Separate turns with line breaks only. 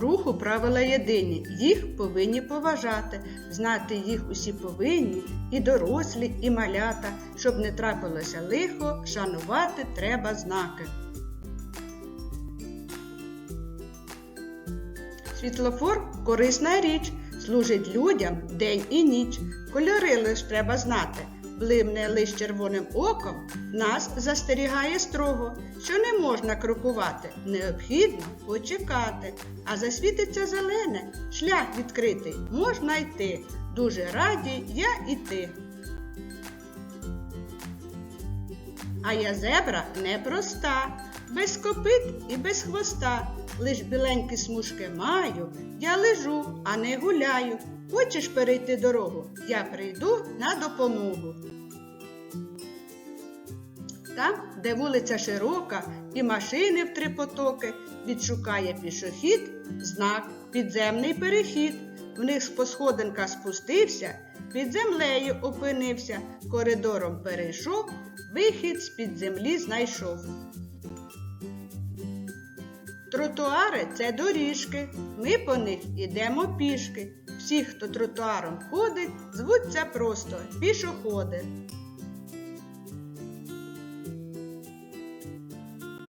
руху правила єдині, їх повинні поважати. Знати їх усі повинні, і дорослі, і малята. Щоб не трапилося лихо, шанувати треба знаки. Світлофор корисна річ, служить людям день і ніч. Кольори лиш треба знати. Блимне лиш червоним оком, нас застерігає строго, що не можна крокувати, необхідно почекати. А засвітиться зелене, шлях відкритий, можна йти. Дуже раді я і. А я зебра непроста, без копит і без хвоста. Лиш біленькі смужки маю, я лежу, а не гуляю. Хочеш перейти дорогу? Я прийду на допомогу. Там, де вулиця широка і машини в три потоки, відшукає пішохід знак підземний перехід. Вниз по сходинках спустився, під землею опинився, коридором перейшов, вихід з-під землі знайшов. Тротуари це доріжки, ми по них ідемо пішки. Всі, хто тротуаром ходить, звуться просто пішоходи.